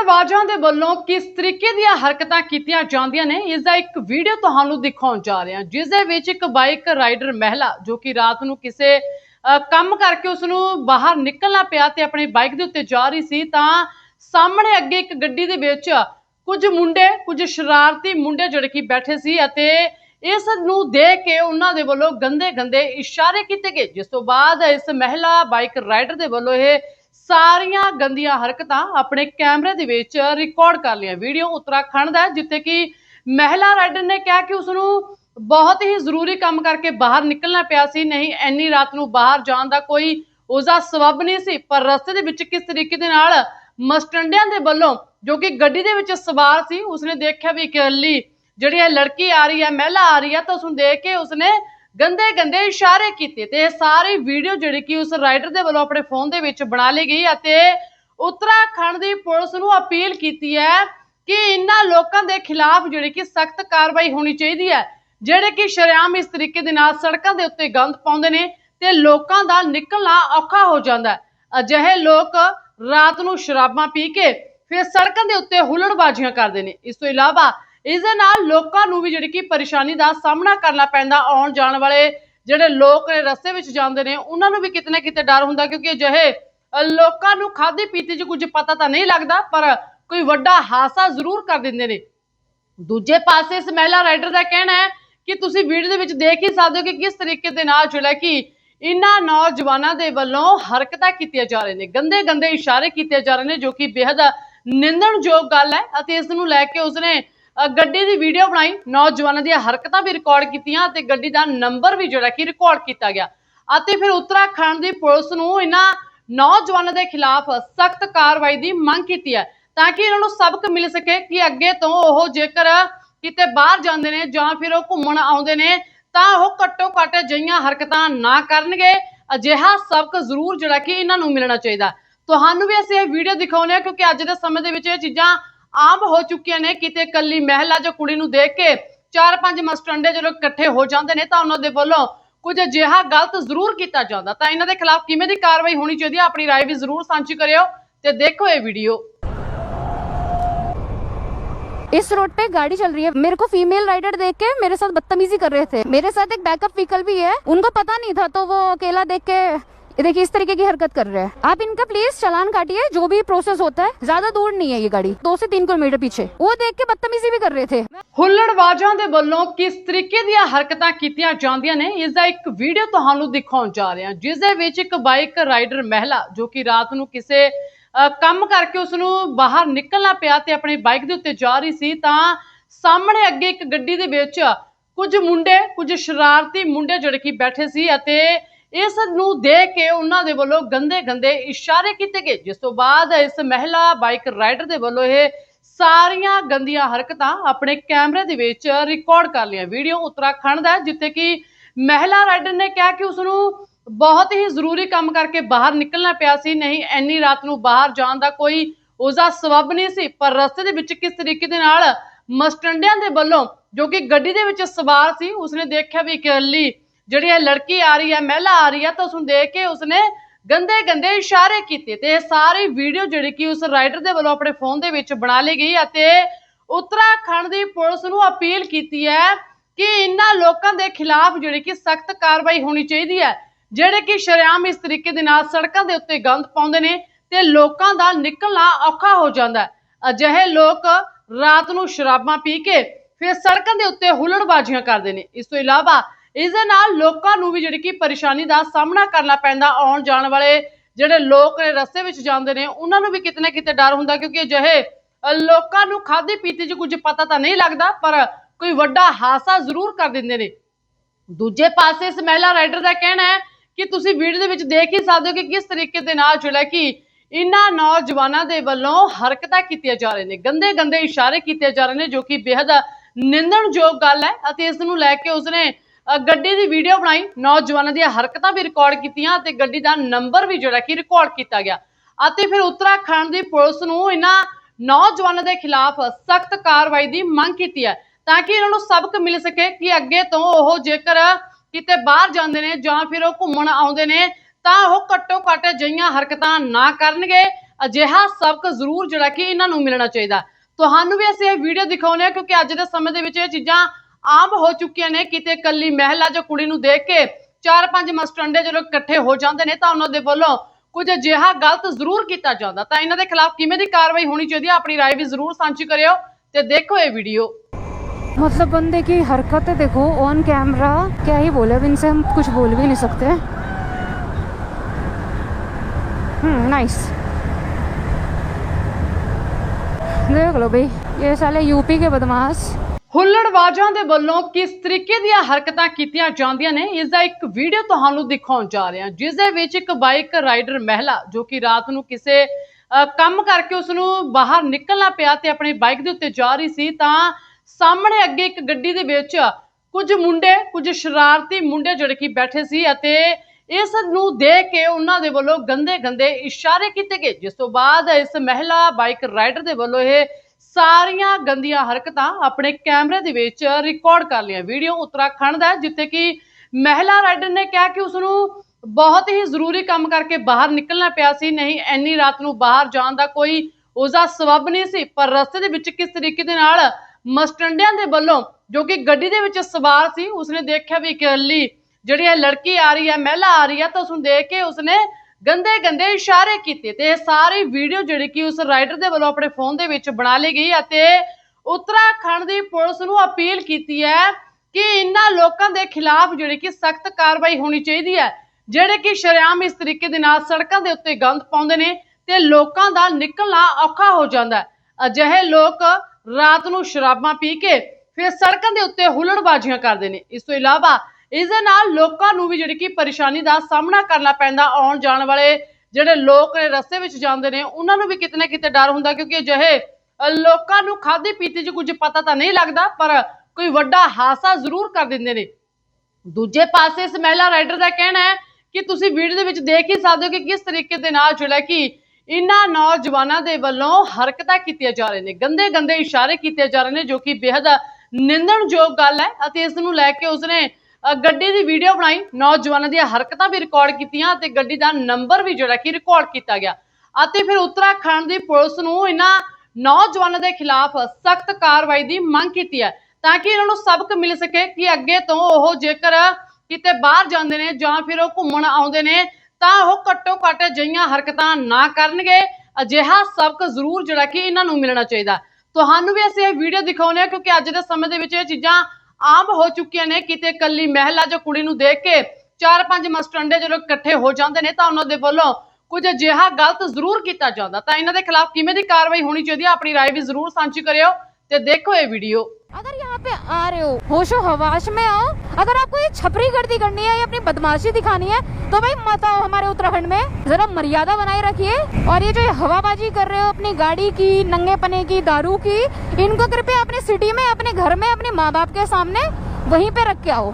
ਹੁੱਲੜਬਾਜ਼ਾਂ ਦੇ ਵੱਲੋਂ ਕਿਸ ਤਰੀਕੇ ਦੀਆਂ ਹਰਕਤਾਂ ਕੀਤੀਆਂ ਜਾਂਦੀਆਂ ਨੇ ਇਸ ਦਾ ਇੱਕ ਵੀਡੀਓ ਤੁਹਾਨੂੰ ਦਿਖਾਉਣ ਜਾ ਰਹੇ ਹਾਂ, ਜਿਸ ਦੇ ਵਿੱਚ ਇੱਕ ਬਾਈਕ ਰਾਈਡਰ ਮਹਿਲਾ, ਜੋ ਕਿ ਰਾਤ ਨੂੰ ਕਿਸੇ ਕੰਮ ਕਰਕੇ ਉਸ ਨੂੰ ਬਾਹਰ ਨਿਕਲਣਾ ਪਿਆ ਤੇ ਆਪਣੀ ਬਾਈਕ ਦੇ ਉੱਤੇ ਜਾ ਰਹੀ ਸੀ, ਤਾਂ ਸਾਹਮਣੇ ਅੱਗੇ ਇੱਕ ਗੱਡੀ ਦੇ ਵਿੱਚ ਕੁਝ ਮੁੰਡੇ, ਕੁਝ ਸ਼ਰਾਰਤੀ ਮੁੰਡੇ ਜਿਹੜੇ ਕਿ ਬੈਠੇ ਸੀ ਅਤੇ ਇਸ ਨੂੰ ਦੇਖ ਕੇ ਉਹਨਾਂ ਦੇ ਵੱਲੋਂ ਗੰਦੇ ਗੰਦੇ ਇਸ਼ਾਰੇ ਕੀਤੇ ਗਏ, ਜਿਸ ਤੋਂ ਬਾਅਦ ਇਸ ਮਹਿਲਾ ਬਾਈਕ ਰਾਈਡਰ ਦੇ ਵੱਲੋਂ ਇਹ ਸਾਰੀਆਂ ਗੰਦੀਆਂ ਹਰਕਤਾਂ ਆਪਣੇ ਕੈਮਰੇ ਦੇ ਵਿੱਚ ਰਿਕਾਰਡ ਕਰ ਲਿਆ ਵੀਡੀਓ ਉੱਤਰਾਖੰਡ ਦਾ ਜਿੱਥੇ ਕਿ ਮਹਿਲਾ ਰਾਈਡਰ ਨੇ ਕਿਹਾ ਕਿ ਉਸ ਨੂੰ ਬਹੁਤ ਹੀ ਜ਼ਰੂਰੀ ਕੰਮ ਕਰਕੇ ਬਾਹਰ ਨਿਕਲਣਾ ਪਿਆ ਸੀ। ਨਹੀਂ ਐਨੀ ਰਾਤ ਨੂੰ ਬਾਹਰ ਜਾਣ ਦਾ ਕੋਈ ਉਸਦਾ ਸਬਬ ਨਹੀਂ ਸੀ, ਪਰ ਰਸਤੇ ਦੇ ਵਿੱਚ ਕਿਸ ਤਰੀਕੇ ਦੇ ਨਾਲ ਮਸਟੰਡਿਆਂ ਦੇ ਵੱਲੋਂ ਜੋ ਕਿ ਗੱਡੀ ਦੇ ਵਿੱਚ ਸਵਾਰ ਸੀ, ਉਸਨੇ ਦੇਖਿਆ ਵੀ ਇਕੱਲੀ ਜਿਹੜੀ ਇਹ ਲੜਕੀ ਆ ਰਹੀ ਹੈ, ਮਹਿਲਾ ਆ ਰਹੀ ਹੈ, ਤਾਂ ਉਸ ਨੂੰ ਦੇਖ ਕੇ ਉਸਨੇ ਗੰਦੇ ਗੰਦੇ ਇਸ਼ਾਰੇ ਕੀਤੇ ਤੇ ਇਹ ਸਾਰੀ ਵੀਡੀਓ ਜਿਹੜੀ ਕਿ ਉਸ ਰਾਈਡਰ ਦੇ ਵੱਲੋਂ ਆਪਣੇ ਫੋਨ ਦੇ ਵਿੱਚ ਬਣਾ ਲਈ ਗਈ ਅਤੇ ਉੱਤਰਾਖੰਡ ਦੀ ਪੁਲਿਸ ਨੂੰ ਅਪੀਲ ਕੀਤੀ ਹੈ ਕਿ ਇਨ੍ਹਾਂ ਲੋਕਾਂ ਦੇ ਖਿਲਾਫ ਜਿਹੜੀ ਕਿ ਸਖਤ ਕਾਰਵਾਈ ਹੋਣੀ ਚਾਹੀਦੀ ਹੈ, ਜਿਹੜੇ ਕਿ ਸ਼ਰੇਆਮ ਇਸ ਤਰੀਕੇ ਦੇ ਨਾਲ ਸੜਕਾਂ ਦੇ ਉੱਤੇ ਗੰਦ ਪਾਉਂਦੇ ਨੇ ਤੇ ਲੋਕਾਂ ਦਾ ਨਿਕਲਣਾ ਔਖਾ ਹੋ ਜਾਂਦਾ ਹੈ। ਅਜਿਹੇ ਲੋਕ ਰਾਤ ਨੂੰ ਸ਼ਰਾਬਾਂ ਪੀ ਕੇ ਫਿਰ ਸੜਕਾਂ ਦੇ ਉੱਤੇ ਹੁੱਲੜਬਾਜ਼ੀਆਂ ਕਰਦੇ ਨੇ। ਇਸ ਤੋਂ ਇਲਾਵਾ ਇਸ ਦੇ ਨਾਲ ਲੋਕਾਂ ਨੂੰ ਵੀ ਜਿਹੜੀ ਕਿ ਪਰੇਸ਼ਾਨੀ ਦਾ ਸਾਹਮਣਾ ਕਰਨਾ ਪੈਂਦਾ, ਆਉਣ ਜਾਣ ਵਾਲੇ ਜਿਹੜੇ ਲੋਕ ਨੇ ਰਸਤੇ ਵਿੱਚ ਜਾਂਦੇ ਨੇ, ਉਹਨਾਂ ਨੂੰ ਵੀ ਕਿਤੇ ਨਾ ਕਿਤੇ ਡਰ ਹੁੰਦਾ ਕਿਉਂਕਿ ਅਜਿਹੇ ਲੋਕਾਂ ਨੂੰ ਖਾਦੀ ਪੀਤੀ 'ਚ ਕੁਝ ਪਤਾ ਤਾਂ ਨਹੀਂ ਲੱਗਦਾ, ਪਰ ਕੋਈ ਵੱਡਾ ਹਾਦਸਾ ਜ਼ਰੂਰ ਕਰ ਦਿੰਦੇ ਨੇ। ਦੂਜੇ ਪਾਸੇ ਇਸ ਮਹਿਲਾ ਰਾਈਡਰ ਦਾ ਕਹਿਣਾ ਹੈ ਕਿ ਤੁਸੀਂ ਵੀਡੀਓ ਦੇ ਵਿੱਚ ਦੇਖ ਹੀ ਸਕਦੇ ਹੋ ਕਿ ਕਿਸ ਤਰੀਕੇ ਦੇ ਨਾਲ ਜਿਹੜਾ ਕਿ ਇਨ੍ਹਾਂ ਨੌਜਵਾਨਾਂ ਦੇ ਵੱਲੋਂ ਹਰਕਤਾਂ ਕੀਤੀਆਂ ਜਾ ਰਹੀਆਂ ਨੇ ਗੰਦੇ ਗੰਦੇ ਇਸ਼ਾਰੇ ਕੀਤੇ ਜਾ ਰਹੇ ਨੇ, ਜੋ ਕਿ ਬੇहद ਨਿੰਦਣਯੋਗ ਗੱਲ ਹੈ ਅਤੇ ਇਸ ਨੂੰ ਲੈ ਕੇ ਉਸਨੇ ਗੱਡੀ ਦੀ ਵੀਡੀਓ ਬਣਾਈ। ਨੌਜਵਾਨਾਂ ਦੀਆਂ ਹਰਕਤਾਂ ਵੀ ਰਿਕਾਰਡ ਕੀਤੀਆਂ ਅਤੇ ਗੱਡੀ ਦਾ ਨੰਬਰ ਵੀ ਜਿਹੜਾ ਕਿ ਰਿਕਾਰਡ ਕੀਤਾ ਗਿਆ। ਅਤੇ ਫਿਰ ਉੱਤਰਾਖੰਡ ਦੀ ਪੁਲਿਸ ਨੂੰ ਇਹਨਾਂ ਨੌਜਵਾਨਾਂ ਦੇ ਖਿਲਾਫ ਸਖਤ ਕਾਰਵਾਈ ਦੀ ਮੰਗ ਕੀਤੀ ਹੈ ਤਾਂ ਕਿ ਇਹਨਾਂ ਨੂੰ ਸਬਕ ਮਿਲ ਸਕੇ ਕਿ ਅੱਗੇ ਤੋਂ ਉਹ ਜੇਕਰ ਕਿਤੇ ਬਾਹਰ ਜਾਂਦੇ ਨੇ ਜਾਂ ਫਿਰ ਉਹ ਘੁੰਮਣ ਆਉਂਦੇ ਨੇ ਤਾਂ ਉਹ ਘੱਟੋ ਘੱਟ ਅਜਿਹੀਆਂ ਹਰਕਤਾਂ ਨਾ ਕਰਨਗੇ। ਅਜਿਹਾ ਸਬਕ ਜ਼ਰੂਰ ਜਿਹੜਾ ਕਿ ਇਹਨਾਂ ਨੂੰ ਮਿਲਣਾ ਚਾਹੀਦਾ। ਤੁਹਾਨੂੰ ਵੀ ਅਸੀਂ ਇਹ ਵੀਡੀਓ ਦਿਖਾਉਂਦੇ ਹਾਂ ਕਿਉਂਕਿ ਅੱਜ ਦੇ ਸਮੇਂ ਦੇ ਵਿੱਚ ਇਹ ਚੀਜ਼ਾਂ ਆਮ ਹੋ ਚੁੱਕੀਆਂ ਨੇ ਕਿਤੇ ਕੱਲੀ ਮਹਿਲਾ ਜਾਂ ਕੁੜੀ ਨੂੰ ਦੇਖ ਕੇ ਚਾਰ ਪੰਜ ਮਸਟੰਡੇ ਜਦੋਂ ਇਕੱਠੇ ਹੋ ਜਾਂਦੇ ਨੇ ਤਾਂ ਉਹਨਾਂ ਦੇ ਵੱਲੋਂ ਕੁਝ ਅਜਿਹਾ ਗਲਤ ਜ਼ਰੂਰ ਕੀਤਾ ਜਾਂਦਾ ਤਾਂ ਇਹਨਾਂ ਦੇ ਖਿਲਾਫ ਕਿਵੇਂ ਦੀ ਕਾਰਵਾਈ ਹੋਣੀ ਚਾਹੀਦੀ ਹੈ ਆਪਣੀ رائے ਵੀ ਜ਼ਰੂਰ ਸਾਂਝੀ ਕਰਿਓ ਤੇ ਦੇਖੋ ਇਹ ਵੀਡੀਓ इस रोड पे गाड़ी चल रही है मेरे को फीमेल राइडर देख के मेरे साथ बदतमीजी कर रहे थे मेरे साथ एक बैकअप व्हीकल भी है उनको पता नहीं था तो वो अकेला देख के देखिए इस तरीके की हरकत कर रहे हैं आप इनका प्लीज चलान काटिए जो भी प्रोसेस होता है ज्यादा दूर नहीं है ये गाड़ी दो से तीन किलोमीटर पीछे वो देख के बदतमीजी भी कर रहे थे ਹੁੱਲੜਬਾਜ਼ਾਂ ਦੇ ਵੱਲੋਂ ਕਿਸ ਤਰੀਕੇ ਦੀਆਂ ਹਰਕਤਾਂ ਕੀਤੀਆਂ ਜਾਂਦੀਆਂ ਨੇ ਇਸ ਦਾ ਇੱਕ ਵੀਡੀਓ ਤੁਹਾਨੂੰ ਦਿਖਾਉਣ ਜਾ ਰਹੇ ਹਾਂ ਜਿਸ ਦੇ ਵਿੱਚ ਇੱਕ ਬਾਈਕ ਰਾਈਡਰ ਮਹਿਲਾ ਜੋ ਕਿ ਰਾਤ ਨੂੰ ਕਿਸੇ ਅ, ਕੰਮ ਕਰਕੇ ਉਸ ਨੂੰ ਬਾਹਰ ਨਿਕਲਣਾ ਪਿਆ ਤੇ ਆਪਣੀ ਬਾਈਕ ਦੇ ਉੱਤੇ ਜਾ ਰਹੀ ਸੀ ਤਾਂ ਸਾਹਮਣੇ ਅੱਗੇ ਇੱਕ ਗੱਡੀ ਦੇ ਵਿੱਚ ਕੁਝ ਮੁੰਡੇ ਕੁਝ ਸ਼ਰਾਰਤੀ ਮੁੰਡੇ ਜਿਹੜੇ ਕਿ ਬੈਠੇ ਸੀ ਅਤੇ ਇਸ ਨੂੰ ਦੇਖ ਕੇ ਉਹਨਾਂ ਦੇ ਵੱਲੋਂ ਗੰਦੇ ਗੰਦੇ ਇਸ਼ਾਰੇ ਕੀਤੇ ਗਏ। ਜਿਸ ਤੋਂ ਬਾਅਦ ਇਸ ਮਹਿਲਾ ਬਾਈਕ ਰਾਈਡਰ ਦੇ ਵੱਲੋਂ ਇਹ ਸਾਰੀਆਂ ਗੰਦੀਆਂ ਹਰਕਤਾਂ ਆਪਣੇ ਕੈਮਰੇ ਦੇ ਵਿੱਚ ਰਿਕਾਰਡ ਕਰ ਲਿਆ ਵੀਡੀਓ ਉੱਤਰਾਖੰਡ ਦਾ ਜਿੱਥੇ ਕਿ ਮਹਿਲਾ ਰਾਈਡਰ ਨੇ ਕਿਹਾ ਕਿ ਉਸ ਨੂੰ ਬਹੁਤ ਹੀ ਜ਼ਰੂਰੀ ਕੰਮ ਕਰਕੇ ਬਾਹਰ ਨਿਕਲਣਾ ਪਿਆ ਸੀ। ਨਹੀਂ ਐਨੀ ਰਾਤ ਨੂੰ ਬਾਹਰ ਜਾਣ ਦਾ ਕੋਈ ਉਸਦਾ ਸਬਬ ਨਹੀਂ ਸੀ, ਪਰ ਰਸਤੇ ਦੇ ਵਿੱਚ ਕਿਸ ਤਰੀਕੇ ਦੇ ਨਾਲ ਮਸਟੰਡਿਆਂ ਦੇ ਵੱਲੋਂ ਜੋ ਕਿ ਗੱਡੀ ਦੇ ਵਿੱਚ ਸਵਾਰ ਸੀ, ਉਸਨੇ ਦੇਖਿਆ ਵੀ ਇਕੱਲੀ ਜਿਹੜੀ ਇਹ ਲੜਕੀ ਆ ਰਹੀ ਹੈ, ਮਹਿਲਾ ਆ ਰਹੀ ਹੈ, ਤਾਂ ਉਸ ਨੂੰ ਦੇਖ ਕੇ ਉਸਨੇ ਗੰਦੇ ਗੰਦੇ ਇਸ਼ਾਰੇ ਕੀਤੇ ਤੇ ਇਹ ਸਾਰੀ ਵੀਡੀਓ ਜਿਹੜੀ ਕਿ ਉਸ ਰਾਈਡਰ ਦੇ ਵੱਲੋਂ ਆਪਣੇ ਫੋਨ ਦੇ ਵਿੱਚ ਬਣਾ ਲਈ ਗਈ ਅਤੇ ਉੱਤਰਾਖੰਡ ਦੀ ਪੁਲਿਸ ਨੂੰ ਅਪੀਲ ਕੀਤੀ ਹੈ ਕਿ ਇਨ੍ਹਾਂ ਲੋਕਾਂ ਦੇ ਖਿਲਾਫ ਜਿਹੜੀ ਕਿ ਸਖਤ ਕਾਰਵਾਈ ਹੋਣੀ ਚਾਹੀਦੀ ਹੈ, ਜਿਹੜੇ ਕਿ ਸ਼ਰੇਆਮ ਇਸ ਤਰੀਕੇ ਦੇ ਨਾਲ ਸੜਕਾਂ ਦੇ ਉੱਤੇ ਗੰਦ ਪਾਉਂਦੇ ਨੇ ਤੇ ਲੋਕਾਂ ਦਾ ਨਿਕਲਣਾ ਔਖਾ ਹੋ ਜਾਂਦਾ ਹੈ। ਅਜਿਹੇ ਲੋਕ ਰਾਤ ਨੂੰ ਸ਼ਰਾਬਾਂ ਪੀ ਕੇ ਫਿਰ ਸੜਕਾਂ ਦੇ ਉੱਤੇ ਹੁੱਲੜਬਾਜ਼ੀਆਂ ਕਰਦੇ ਨੇ। ਇਸ ਤੋਂ ਇਲਾਵਾ ਇਸ ਦੇ ਨਾਲ ਲੋਕਾਂ ਨੂੰ ਵੀ ਜਿਹੜੀ ਕਿ ਪਰੇਸ਼ਾਨੀ ਦਾ ਸਾਹਮਣਾ ਕਰਨਾ ਪੈਂਦਾ, ਆਉਣ ਜਾਣ ਵਾਲੇ ਜਿਹੜੇ ਲੋਕ ਨੇ ਰਸਤੇ ਵਿੱਚ ਜਾਂਦੇ ਨੇ, ਉਹਨਾਂ ਨੂੰ ਵੀ ਕਿਤੇ ਨਾ ਕਿਤੇ ਡਰ ਹੁੰਦਾ ਕਿਉਂਕਿ ਅਜਿਹੇ ਲੋਕਾਂ ਨੂੰ ਖਾਦੀ ਪੀਤੀ 'ਚ ਕੁਝ ਪਤਾ ਤਾਂ ਨਹੀਂ ਲੱਗਦਾ, ਪਰ ਕੋਈ ਵੱਡਾ ਹਾਦਸਾ ਜ਼ਰੂਰ ਕਰ ਦਿੰਦੇ ਨੇ। ਦੂਜੇ ਪਾਸੇ ਇਸ ਮਹਿਲਾ ਰਾਈਡਰ ਦਾ ਕਹਿਣਾ ਹੈ ਕਿ ਤੁਸੀਂ ਵੀਡੀਓ ਦੇ ਵਿੱਚ ਦੇਖ ਹੀ ਸਕਦੇ ਹੋ ਕਿ ਕਿਸ ਤਰੀਕੇ ਦੇ ਨਾਲ ਜਿਹੜਾ ਕਿ ਇਨ੍ਹਾਂ ਨੌਜਵਾਨਾਂ ਦੇ ਵੱਲੋਂ ਹਰਕਤਾਂ ਕੀਤੀਆਂ ਜਾ ਰਹੀਆਂ ਨੇ ਗੰਦੇ ਗੰਦੇ ਇਸ਼ਾਰੇ ਕੀਤੇ ਜਾ ਰਹੇ ਨੇ, ਜੋ ਕਿ ਬੇहद ਨਿੰਦਣਯੋਗ ਗੱਲ ਹੈ ਅਤੇ ਇਸ ਨੂੰ ਲੈ ਕੇ ਉਸਨੇ ਗੱਡੀ ਦੀ ਵੀਡੀਓ ਬਣਾਈ। ਨੌਜਵਾਨਾਂ ਦੀਆਂ ਹਰਕਤਾਂ ਵੀ ਰਿਕਾਰਡ ਕੀਤੀਆਂ ਅਤੇ ਗੱਡੀ ਦਾ ਨੰਬਰ ਵੀ ਜਿਹੜਾ ਕਿ ਰਿਕਾਰਡ ਕੀਤਾ ਗਿਆ। ਅਤੇ ਫਿਰ ਉੱਤਰਾਖੰਡ ਦੀ ਪੁਲਿਸ ਨੂੰ ਇਹਨਾਂ ਨੌਜਵਾਨਾਂ ਦੇ ਖਿਲਾਫ ਸਖਤ ਕਾਰਵਾਈ ਦੀ ਮੰਗ ਕੀਤੀ ਹੈ ਤਾਂ ਕਿ ਇਹਨਾਂ ਨੂੰ ਸਬਕ ਮਿਲ ਸਕੇ ਕਿ ਅੱਗੇ ਤੋਂ ਉਹ ਜੇਕਰ ਕਿਤੇ ਬਾਹਰ ਜਾਂਦੇ ਨੇ ਜਾਂ ਫਿਰ ਉਹ ਘੁੰਮਣ ਆਉਂਦੇ ਨੇ ਤਾਂ ਉਹ ਘੱਟੋ ਘੱਟ ਅਜਿਹੀਆਂ ਹਰਕਤਾਂ ਨਾ ਕਰਨਗੇ। ਅਜਿਹਾ ਸਬਕ ਜ਼ਰੂਰ ਜਿਹੜਾ ਕਿ ਇਹਨਾਂ ਨੂੰ ਮਿਲਣਾ ਚਾਹੀਦਾ। ਤੁਹਾਨੂੰ ਵੀ ਅਸੀਂ ਇਹ ਵੀਡੀਓ ਦਿਖਾਉਂਦੇ ਹਾਂ ਕਿਉਂਕਿ ਅੱਜ ਦੇ ਸਮੇਂ ਦੇ ਵਿੱਚ ਇਹ ਚੀਜ਼ਾਂ ਆਮ ਹੋ ਚੁੱਕੀਆਂ ਨੇ ਕਿਤੇ ਕੱਲੀ ਮਹਿਲਾ ਜਾਂ ਕੁੜੀ ਨੂੰ ਦੇਖ ਕੇ ਚਾਰ ਪੰਜ ਮਸਟੰਡੇ ਜਦੋਂ ਇਕੱਠੇ ਹੋ ਜਾਂਦੇ ਨੇ ਤਾਂ ਉਹਨਾਂ ਦੇ ਵੱਲੋਂ ਕੁਝ ਅਜਿਹਾ ਗਲਤ ਜ਼ਰੂਰ ਕੀਤਾ ਜਾਂਦਾ ਤਾਂ ਇਹਨਾਂ ਦੇ ਖਿਲਾਫ ਕਿਵੇਂ ਦੀ ਕਾਰਵਾਈ ਹੋਣੀ ਚਾਹੀਦੀ ਹੈ ਆਪਣੀ رائے ਵੀ ਜ਼ਰੂਰ ਸਾਂਝੀ ਕਰਿਓ ਤੇ ਦੇਖੋ ਇਹ ਵੀਡੀਓ मतलब बंदे की हरकतें देखो ऑन कैमरा क्या ही बोले अब इनसे हम कुछ बोल भी नहीं सकते हम्म नाइस देख लो भाई ये साले यूपी के बदमाश ਹੁੱਲੜਬਾਜ਼ਾਂ ਦੇ ਵੱਲੋਂ ਕਿਸ ਤਰੀਕੇ ਦੀਆਂ ਹਰਕਤਾਂ ਕੀਤੀਆਂ ਜਾਂਦੀਆਂ ਨੇ, ਇਸ ਦਾ ਇੱਕ ਵੀਡੀਓ ਤੁਹਾਨੂੰ ਦਿਖਾਉਣ ਜਾ ਰਹੇ ਹਾਂ, ਜਿਸ ਦੇ ਵਿੱਚ ਇੱਕ ਬਾਈਕ ਰਾਈਡਰ ਮਹਿਲਾ ਜੋ ਕਿ ਰਾਤ ਨੂੰ ਕਿਸੇ ਕੰਮ ਕਰਕੇ ਉਸ ਨੂੰ ਬਾਹਰ ਨਿਕਲਣਾ ਪਿਆ ਤੇ ਆਪਣੀ ਬਾਈਕ ਦੇ ਉੱਤੇ ਜਾ ਰਹੀ ਸੀ, ਤਾਂ ਸਾਹਮਣੇ ਅੱਗੇ ਇੱਕ ਗੱਡੀ ਦੇ ਵਿੱਚ ਕੁਝ ਮੁੰਡੇ, ਕੁਝ ਸ਼ਰਾਰਤੀ ਮੁੰਡੇ ਜਿਹੜੇ ਕਿ ਬੈਠੇ ਸੀ ਅਤੇ ਇਸ ਨੂੰ ਦੇਖ ਕੇ ਉਹਨਾਂ ਦੇ ਵੱਲੋਂ ਗੰਦੇ ਗੰਦੇ ਇਸ਼ਾਰੇ ਕੀਤੇ ਗਏ। ਜਿਸ ਤੋਂ ਬਾਅਦ ਇਸ ਮਹਿਲਾ ਬਾਈਕ ਰਾਈਡਰ ਦੇ ਵੱਲੋਂ ਇਹ ਸਾਰੀਆਂ ਗੰਦੀਆਂ ਹਰਕਤਾਂ ਆਪਣੇ ਕੈਮਰੇ ਦੇ ਵਿੱਚ ਰਿਕਾਰਡ ਕਰ ਲਿਆ ਵੀਡੀਓ ਉੱਤਰਾਖੰਡ ਦਾ ਜਿੱਥੇ ਕਿ ਮਹਿਲਾ ਰਾਈਡਰ ਨੇ ਕਿਹਾ ਕਿ ਉਸ ਨੂੰ ਬਹੁਤ ਹੀ ਜ਼ਰੂਰੀ ਕੰਮ ਕਰਕੇ ਬਾਹਰ ਨਿਕਲਣਾ ਪਿਆ ਸੀ। ਨਹੀਂ ਐਨੀ ਰਾਤ ਨੂੰ ਬਾਹਰ ਜਾਣ ਦਾ ਕੋਈ ਉਸਦਾ ਸਬਬ ਨਹੀਂ ਸੀ। ਪਰ ਰਸਤੇ ਦੇ ਵਿੱਚ ਕਿਸ ਤਰੀਕੇ ਦੇ ਨਾਲ ਮਸਟੰਡਿਆਂ ਦੇ ਵੱਲੋਂ ਜੋ ਕਿ ਗੱਡੀ ਦੇ ਵਿੱਚ ਸਵਾਰ ਸੀ, ਉਸਨੇ ਦੇਖਿਆ ਵੀ ਇਕੱਲੀ ਜਿਹੜੀ ਇਹ ਲੜਕੀ ਆ ਰਹੀ ਹੈ, ਮਹਿਲਾ ਆ ਰਹੀ ਹੈ, ਤਾਂ ਉਸ ਨੂੰ ਦੇਖ ਕੇ ਉਸਨੇ ਗੰਦੇ ਗੰਦੇ ਇਸ਼ਾਰੇ ਕੀਤੇ ਤੇ ਇਹ ਸਾਰੀ ਵੀਡੀਓ ਜਿਹੜੀ ਕਿ ਉਸ ਰਾਈਡਰ ਦੇ ਵੱਲੋਂ ਆਪਣੇ ਫੋਨ ਦੇ ਵਿੱਚ ਬਣਾ ਲਈ ਗਈ ਅਤੇ ਉੱਤਰਾਖੰਡ ਦੀ ਪੁਲਿਸ ਨੂੰ ਅਪੀਲ ਕੀਤੀ ਹੈ ਕਿ ਇਹਨਾਂ ਲੋਕਾਂ ਦੇ ਖਿਲਾਫ ਜਿਹੜੀ ਕਿ ਸਖਤ ਕਾਰਵਾਈ ਹੋਣੀ ਚਾਹੀਦੀ ਹੈ, ਜਿਹੜੇ ਕਿ ਸ਼ਰੇਆਮ ਇਸ ਤਰੀਕੇ ਦੇ ਨਾਲ ਸੜਕਾਂ ਦੇ ਉੱਤੇ ਗੰਦ ਪਾਉਂਦੇ ਨੇ ਤੇ ਲੋਕਾਂ ਦਾ ਨਿਕਲਣਾ ਔਖਾ ਹੋ ਜਾਂਦਾ ਅਜਿਹੇ ਲੋਕ ਰਾਤ ਨੂੰ ਸ਼ਰਾਬਾਂ ਪੀ ਕੇ ਫਿਰ ਸੜਕਾਂ ਦੇ ਉੱਤੇ ਹੁੱਲੜਬਾਜ਼ੀਆਂ ਕਰਦੇ ਨੇ। ਇਸ ਤੋਂ ਇਲਾਵਾ ਇਸ ਦੇ ਨਾਲ ਲੋਕਾਂ ਨੂੰ ਵੀ ਜਿਹੜੀ ਕਿ ਪਰੇਸ਼ਾਨੀ ਦਾ ਸਾਹਮਣਾ ਕਰਨਾ ਪੈਂਦਾ, ਆਉਣ ਜਾਣ ਵਾਲੇ ਜਿਹੜੇ ਲੋਕ ਨੇ ਰਸਤੇ ਵਿੱਚ ਜਾਂਦੇ ਨੇ, ਉਹਨਾਂ ਨੂੰ ਵੀ ਕਿਤੇ ਨਾ ਕਿਤੇ ਡਰ ਹੁੰਦਾ ਕਿਉਂਕਿ ਅਜਿਹੇ ਲੋਕਾਂ ਨੂੰ ਖਾਦੇ ਪੀਤੇ 'ਚ ਕੁਝ ਪਤਾ ਤਾਂ ਨਹੀਂ ਲੱਗਦਾ, ਪਰ ਕੋਈ ਵੱਡਾ ਹਾਦਸਾ ਜ਼ਰੂਰ ਕਰ ਦਿੰਦੇ ਨੇ। ਦੂਜੇ ਪਾਸੇ ਇਸ ਮਹਿਲਾ ਰਾਈਡਰ ਦਾ ਕਹਿਣਾ ਹੈ ਕਿ ਤੁਸੀਂ ਵੀਡੀਓ ਦੇ ਵਿੱਚ ਦੇਖ ਹੀ ਸਕਦੇ ਹੋ ਕਿ ਕਿਸ ਤਰੀਕੇ ਦੇ ਨਾਲ ਜਿਹੜਾ ਕਿ ਇਹਨਾਂ ਨੌਜਵਾਨਾਂ ਦੇ ਵੱਲੋਂ ਹਰਕਤਾਂ ਕੀਤੀਆਂ ਜਾ ਰਹੀਆਂ ਨੇ ਗੰਦੇ ਗੰਦੇ ਇਸ਼ਾਰੇ ਕੀਤੇ ਜਾ ਰਹੇ ਨੇ, ਜੋ ਕਿ ਬੇहद ਨਿੰਦਣਯੋਗ ਗੱਲ ਹੈ ਅਤੇ ਇਸ ਨੂੰ ਲੈ ਕੇ ਉਸਨੇ ਗੱਡੀ ਦੀ ਵੀਡੀਓ ਬਣਾਈ। ਨੌਜਵਾਨਾਂ ਦੀਆਂ ਹਰਕਤਾਂ ਵੀ ਰਿਕਾਰਡ ਕੀਤੀਆਂ ਅਤੇ ਗੱਡੀ ਦਾ ਨੰਬਰ ਵੀ ਜਿਹੜਾ ਕਿ ਰਿਕਾਰਡ ਕੀਤਾ ਗਿਆ। ਅਤੇ ਫਿਰ ਉੱਤਰਾਖੰਡ ਦੀ ਪੁਲਿਸ ਨੂੰ ਇਹਨਾਂ ਨੌਜਵਾਨਾਂ ਦੇ ਖਿਲਾਫ ਸਖਤ ਕਾਰਵਾਈ ਦੀ ਮੰਗ ਕੀਤੀ ਹੈ ਤਾਂ ਕਿ ਇਹਨਾਂ ਨੂੰ ਸਬਕ ਮਿਲ ਸਕੇ ਕਿ ਅੱਗੇ ਤੋਂ ਉਹ ਜੇਕਰ ਕਿਤੇ ਬਾਹਰ ਜਾਂਦੇ ਨੇ ਜਾਂ ਫਿਰ ਉਹ ਘੁੰਮਣ ਆਉਂਦੇ ਨੇ ਤਾਂ ਉਹ ਘੱਟੋ ਘੱਟ ਅਜਿਹੀਆਂ ਹਰਕਤਾਂ ਨਾ ਕਰਨਗੇ। ਅਜਿਹਾ ਸਬਕ ਜ਼ਰੂਰ ਜਿਹੜਾ ਕਿ ਇਹਨਾਂ ਨੂੰ ਮਿਲਣਾ ਚਾਹੀਦਾ। ਤੁਹਾਨੂੰ ਵੀ ਅਸੀਂ ਇਹ ਵੀਡੀਓ ਦਿਖਾਉਂਦੇ ਹਾਂ ਕਿਉਂਕਿ ਅੱਜ ਦੇ ਸਮੇਂ ਦੇ ਵਿੱਚ ਇਹ ਚੀਜ਼ਾਂ ਆਮ ਹੋ ਚੁੱਕੀਆਂ ਨੇ ਕਿਤੇ ਕੱਲੀ ਮਹਿਲਾ ਜਾਂ ਕੁੜੀ ਨੂੰ ਦੇਖ ਕੇ ਚਾਰ ਪੰਜ ਮਸਟੰਡੇ ਜਦੋਂ ਇਕੱਠੇ ਹੋ ਜਾਂਦੇ ਨੇ ਤਾਂ ਉਹਨਾਂ ਦੇ ਵੱਲੋਂ ਕੁਝ ਅਜਿਹਾ ਗਲਤ ਜ਼ਰੂਰ ਕੀਤਾ ਜਾਂਦਾ ਤਾਂ ਇਹਨਾਂ ਦੇ ਖਿਲਾਫ ਕਿਵੇਂ ਦੀ ਕਾਰਵਾਈ ਹੋਣੀ ਚਾਹੀਦੀ ਹੈ ਆਪਣੀ رائے ਵੀ ਜ਼ਰੂਰ ਸਾਂਝੀ ਕਰਿਓ ਤੇ ਦੇਖੋ ਇਹ ਵੀਡੀਓ अगर यहाँ पे आ रहे हो, होशो हवाश में आओ। अगर आपको ये छपरी गर्दी करनी है या अपनी बदमाशी दिखानी है तो भाई मत आओ हमारे उत्तराखंड में। जरा मर्यादा बनाए रखिए। और ये जो हवाबाजी कर रहे हो अपनी गाड़ी की, नंगे पने की, दारू की, इनको कृपया अपने सिटी में, अपने घर में, अपने माँ बाप के सामने वहीं पे रख के आओ।